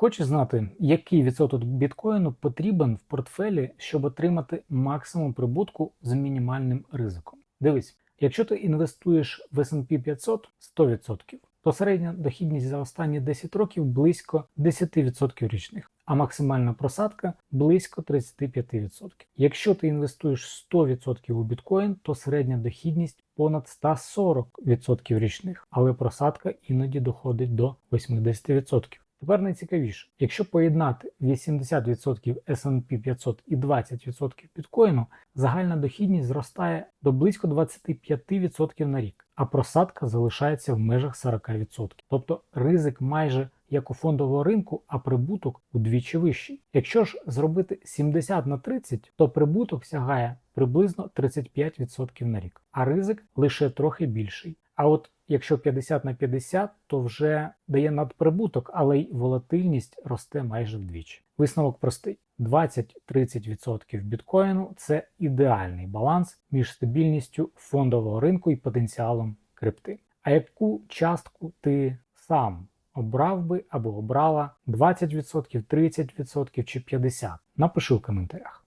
Хочеш знати, який відсоток біткоїну потрібен в портфелі, щоб отримати максимум прибутку з мінімальним ризиком? Дивись, якщо ти інвестуєш в S&P 500 100%, то середня дохідність за останні 10 років близько 10% річних, а максимальна просадка близько 35%. Якщо ти інвестуєш 100% у біткоін, то середня дохідність понад 140% річних, але просадка іноді доходить до 80%. Тепер найцікавіше, якщо поєднати 80% S&P 500 і 20% біткоїну, загальна дохідність зростає до близько 25% на рік, а просадка залишається в межах 40%. Тобто ризик майже як у фондового ринку, а прибуток удвічі вищий. Якщо ж зробити 70 на 30, то прибуток сягає приблизно 35% на рік, а ризик лише трохи більший. А от якщо 50 на 50, то вже дає надприбуток, але й волатильність росте майже вдвічі. Висновок простий: 20-30% біткоїну це ідеальний баланс між стабільністю фондового ринку і потенціалом крипти. А яку частку ти сам обрав би або обрала 20%, 30% чи 50%? Напиши в коментарях.